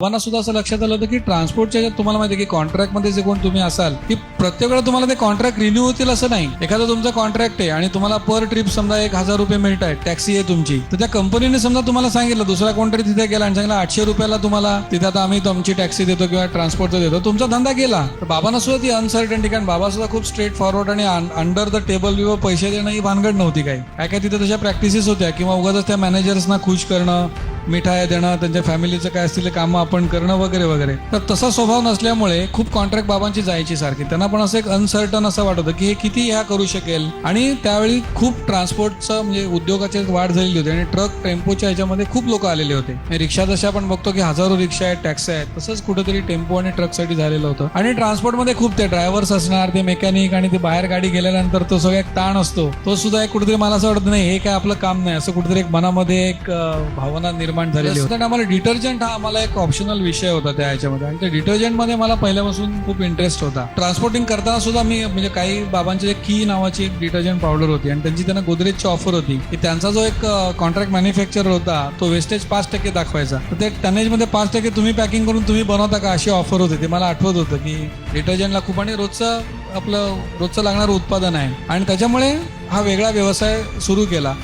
मला सुद्धा असं लक्षात आलं होतं की ट्रान्सपोर्टच्या तुम्हाला माहिती आहे की कॉन्ट्रॅक्टमध्ये जे कोण तुम्ही असाल की प्रत्येक वेळा तुम्हाला ते कॉन्ट्रॅक्ट रिन्यू होतील असं नाही. एखादा तुमचा कॉन्ट्रॅक्ट आहे आणि तुम्हाला पर ट्रिप समजा एक हजार रुपये मिळत आहे टॅक्सी आहे तुमची तर त्या कंपनीने समजा तुम्हाला सांगितलं दुसरा कोणतरी तिथे गेला आणि सांगितलं आठशे रुपयाला तुम्हाला तिथे आता आम्ही तुमची टॅक्सी देतो किंवा ट्रान्सपोर्टचं देतो तुमचा धंदा गेला. तर बाबांना सुद्धा ती अनसर्टन्टी कारण बाबा सुद्धा खूप स्ट्रेट फॉरवर्ड आणि अंडर द टेबल विवर पैसे देणं ही भानगड नव्हती काही. काय काय तिथे तशा प्रॅक्टिसेस होत्या किंवा उगाच त्या मॅनेजर्सना खुश करणं मिठाया देणं त्यांच्या फॅमिलीचं काय असतील कामं आपण करणं वगैरे वगैरे. तर तसा स्वभाव नसल्यामुळे खूप कॉन्ट्रॅक्ट बाबांची जायची सारखी. त्यांना पण असं एक अनसर्टन असं वाटत होतं की हे किती ह्या करू शकेल. आणि त्यावेळी खूप ट्रान्सपोर्टचं म्हणजे उद्योगाची वाढ झालेली होती आणि ट्रक टेम्पोच्या ह्याच्यामध्ये खूप लोक आलेले होते. रिक्षा जशा आपण बघतो की हजारो रिक्षा आहेत टॅक्सी आहेत तसंच कुठेतरी टेम्पो आणि ट्रकसाठी झालेलं होतं. आणि ट्रान्सपोर्टमध्ये खूप ते ड्रायव्हर्स असणार ते मेकॅनिक आणि ते बाहेर गाडी गेल्यानंतर तो सगळा एक ताण असतो. तो सुद्धा एक कुठेतरी मला असं वाटत नाही हे काय आपलं काम नाही असं कुठेतरी एक मनामध्ये एक भावना निर्माण झालेली होती. आम्हाला डिटर्जंट हा आम्हाला एक ऑप्शनल विषय होता त्या ह्याच्यामध्ये. आणि त्या डिटर्जंटमध्ये मला पहिल्यापासून खूप इंटरेस्ट होता. ट्रान्सपोर्टिंग करताना सुद्धा मी म्हणजे काही बाबांच्या की नावाची एक डिटर्जंट पावडर होती आणि त्यांची त्यांना गोदरेजची ऑफर होती. की त्यांचा जो एक कॉन्ट्रॅक्ट मॅन्युफॅक्चरर होता तो वेस्टेज पाच टक्के दाखवायचा. तर ते टनेजमध्ये पाच टक्के तुम्ही पॅकिंग करून तुम्ही बनवता का अशी ऑफर होती. ते मला आठवत होतं की डिटर्जंटला खूप आणि रोजचं आपलं रोजचं लागणारं उत्पादन आहे. आणि त्याच्यामुळे हा वेगळा व्यवसाय सुरू केला.